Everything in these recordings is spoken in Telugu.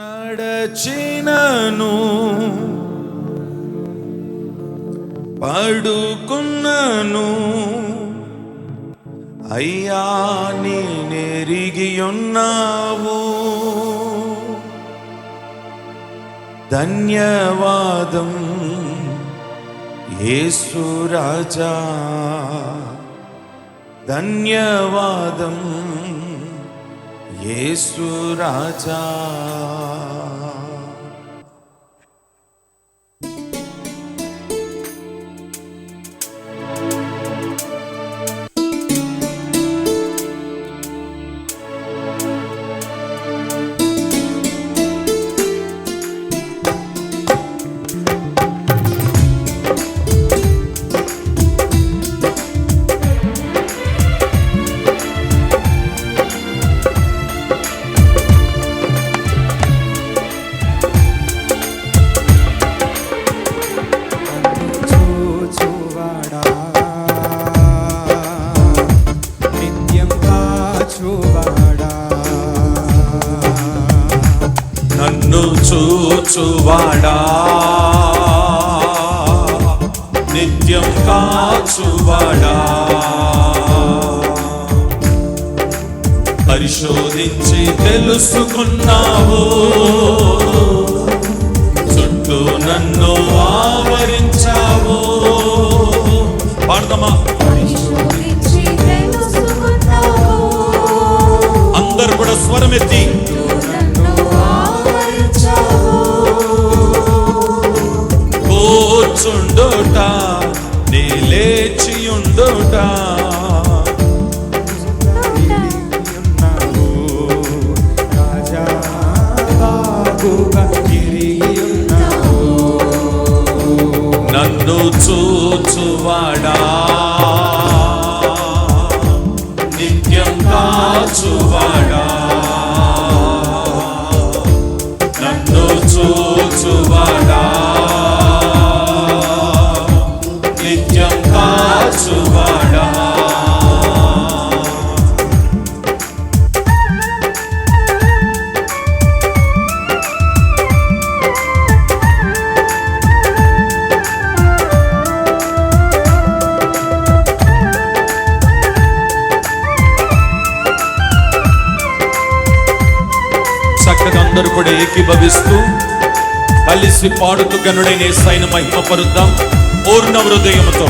నడచినను. పడుకున్నను. అయ్యా నీ నెరిగి ఉన్నావు ధన్యవాదం యేసు రాజా. ధన్యవాదం. యేసు రాజా. కాచువాడా పరిశోధించి తెలుసుకున్నావు. చుట్టూ నన్ను ఆవరించావు. తెలుసుకున్నావు. అందరు కూడా స్వరమెత్తి. అందరూ కూడా ఏకీభవిస్తూ కలిసి పాడుతూ గనుడైన సైన మహిమపరుద్దాం పూర్ణ హృదయంతో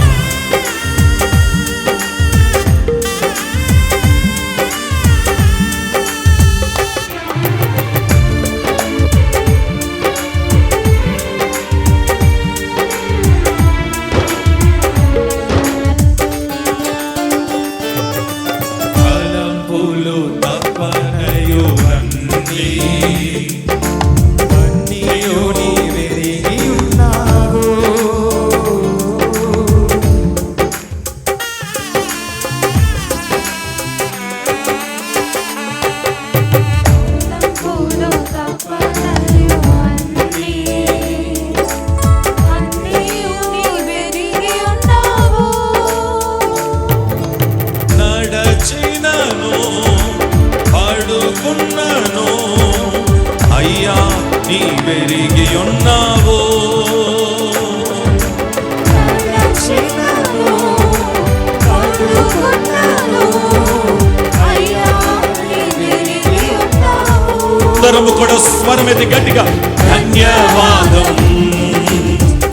అందరము కూడా స్వరం స్వరమెది గట్టిగా ధన్యవాదం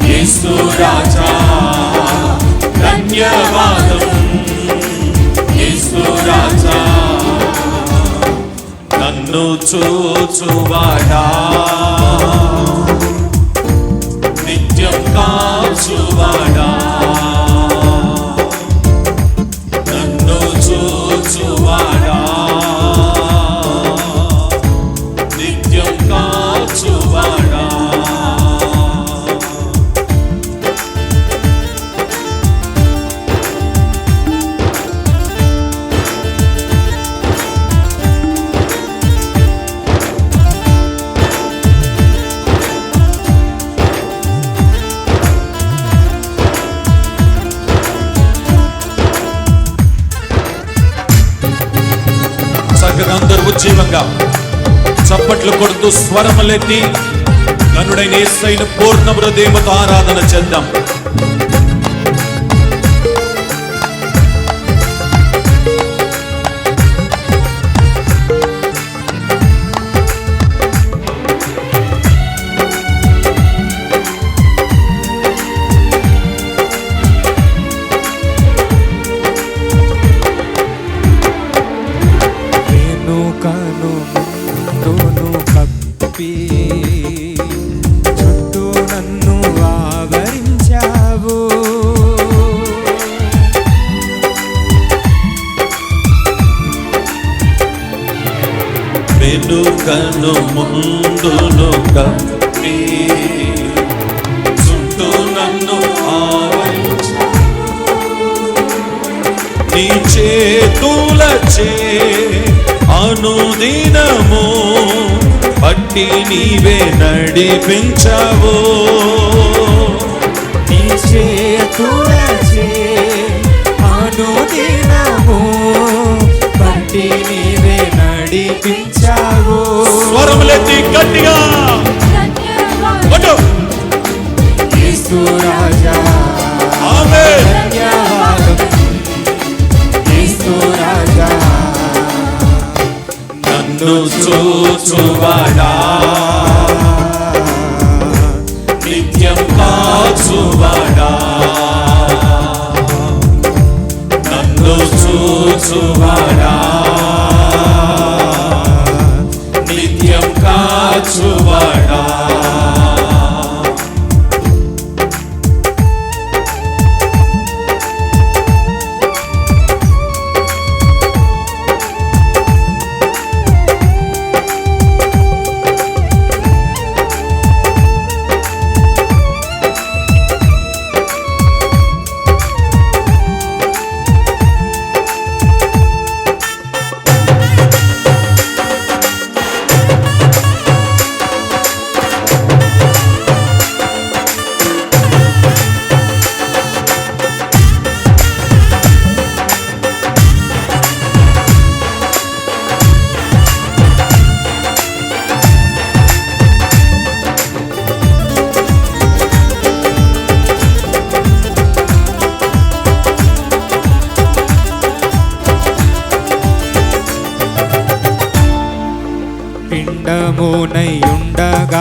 యేసు రాజా ధన్యవాదం యేసు రాజా. నన్ను చూచువాడా నిత్యం కాచువాడా చక్కగా అందరూ ఉజ్జీవంగా చప్పట్లు కొడుతూ స్వరములెత్తి గనుడైన ఏసైన పూర్ణ హృదయముతో ఆరాధన చేద్దాం. ముందును కప్పి చుట్టూ నన్ను ఆవరించు. నీ చేతులచే అనుదినము పట్టి నీవే నడిపించవో. నీ చేతులచే అనుదినము చూచువాడా నిత్యం కాచువాడా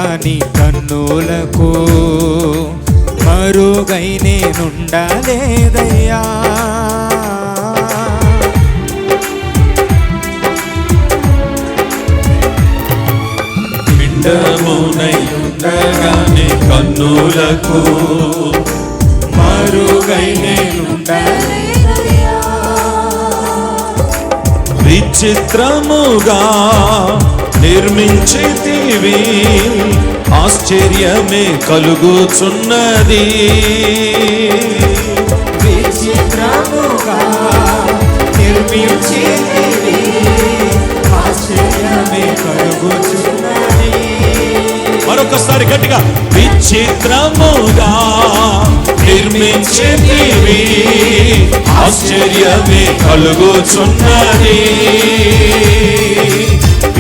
ఉండగాని కన్నులకు మరుగై నేనుండలేదయ్యా. పిండమునై ఉండగానే కన్నులకు మరుగై నేనుండలేదయ్యా. విచిత్రముగా నిర్మించితివి ఆశ్చర్యమే కలుగుచున్నది. విచిత్రముగా ఆశ్చర్యమే కలుగుచున్నది. మరొకసారి గట్టిగా విచిత్రముగా నిర్మించితివి ఆశ్చర్యమే కలుగుచున్నది.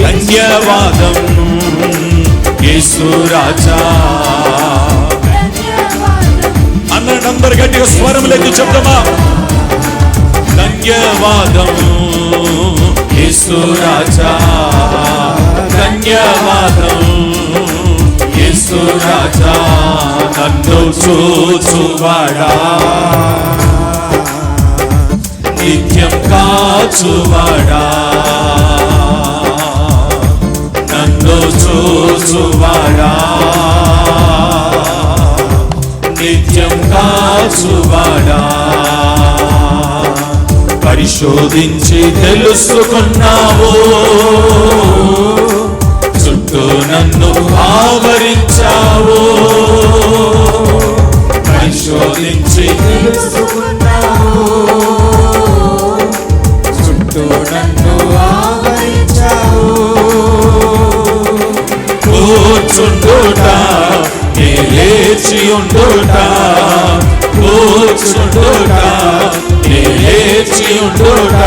ధన్యవాదం. యేసురాజా అన్న నంబర్ గట్టిగా స్వరం లేదు చెప్తామా ధన్యవాదం. యేసురాజా ధన్యవాదం. యేసు నన్ను చూచువాడా. నిత్యం కాచువాడా. నన్ను చూసువాడా. నిత్యం కాచువాడా. పరిశోధించి తెలుసుకున్నావు. చుట్టూ నన్ను ఆవరించావు. పరిశోధించి తెలుసుకున్నావు. కూర్చుండుట నీ లేచి ఉండుట కూర్చుండుట లేచియుండుట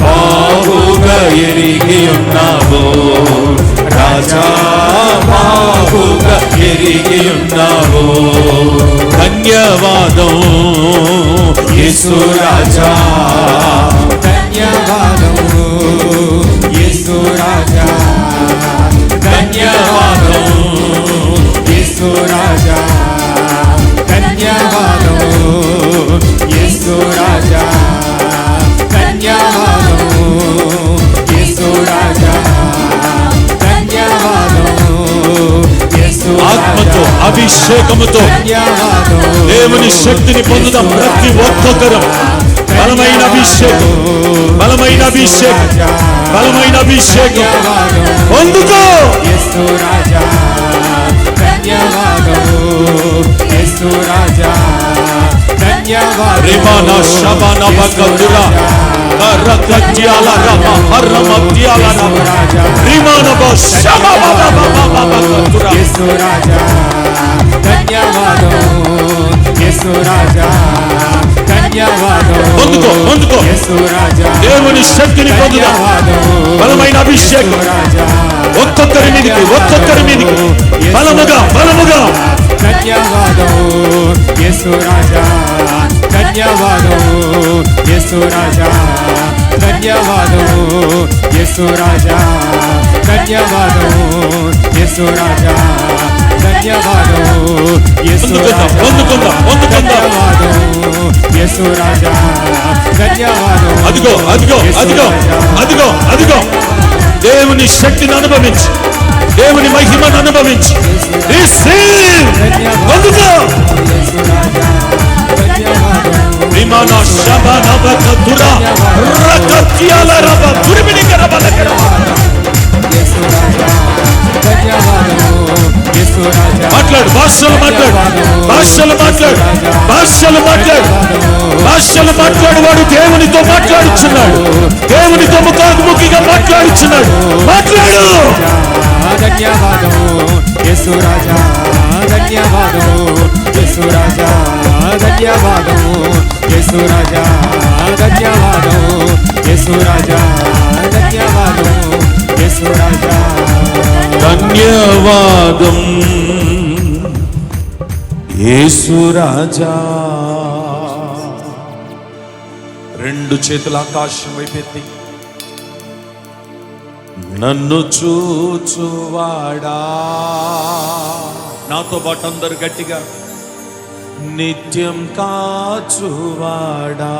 బాగుగా ఎరిగి ఉన్నావు. రాజా బాగుగా ఎరిగి ఉన్నావు. ధన్యవాదం యేసు రాజా. అభిషేకముతో దేవుని శక్తిని పొందుదాం ప్రతి ఒక్కొక్కరం బలమైన అభిషేకం బలమైన అభిషేకం బలమైన అభిషేకం పొందుకో రిమాన శబన బకదుర రకజ్యాల రమ హర్రమ త్యాల రమ రిమాన బ పొందుకో పొందుకో. దేవుని శక్తిని పొందుదాం. బలమైన అభిషేకం. ఒక్కొక్కరి మీదికి ఒక్కొక్కరి మీదికి. బలముగా బలముగా. ధన్యవాదము. యేసు రాజా ధన్యవాదము. యేసు రాజా ధన్యవాదము. యేసు రాజా ధన్యవాదము. యేసు రాజా ధన్యవాదము. అదిగో అదిగో అదిగో అదిగో అదిగో. దేవుని శక్తిని అనుభవించి. దేవుని మహిమను అనుభవించి. ధన్యవాదము. విమాన రమ దుర్మిని భాషలు మాట్లాడు భాషలు మాట్లాడు భాషలు మాట్లాడు భాషలు మాట్లాడేవాడు దేవునితో మాట్లాడుచున్నాడు. దేవునితో ముఖాముఖిగా మాట్లాడుచున్నాడు. మాట్లాడు! ధన్యవాదము యేసు రాజా ధన్యవాదము యేసు రాజా ధన్యవాదము యేసు రాజా ధన్యవాదము యేసు రాజా ధన్యవాదము యేసు రాజా. ధన్యవాదం. యేసురాజా రెండు చేతుల ఆకాశం వైపెత్తి నన్ను చూచువాడా. నాతో పాటు అందరు గట్టిగా నిత్యం కాచువాడా.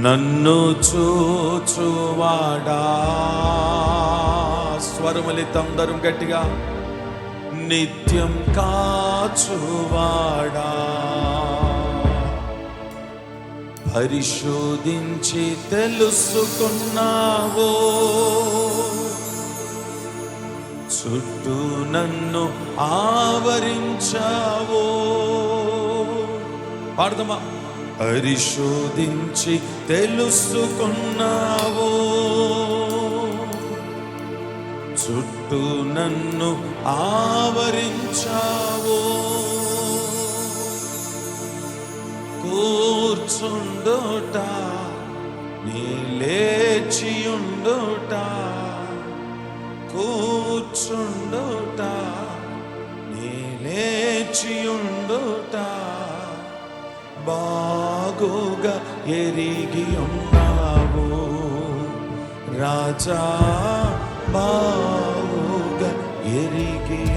నన్ను చూచువాడా. స్వరములితందరం గట్టిగా నిత్యం కాచువాడా. పరిశోధించి తెలుసుకున్నావో. చుట్టూ నన్ను ఆవరించావో. పాడదమా పరిశోధించి తెలుసుకున్నావో. చుట్టూ చుట్టూ నన్ను ఆవరించావో. కూర్చుండుట నీ లేచియుండుట కూర్చుండుట నీ లేచియుండుట బాగోగా ఎరిగి ఉన్నావు. రాజా బా ఎరిగి ఉన్నావు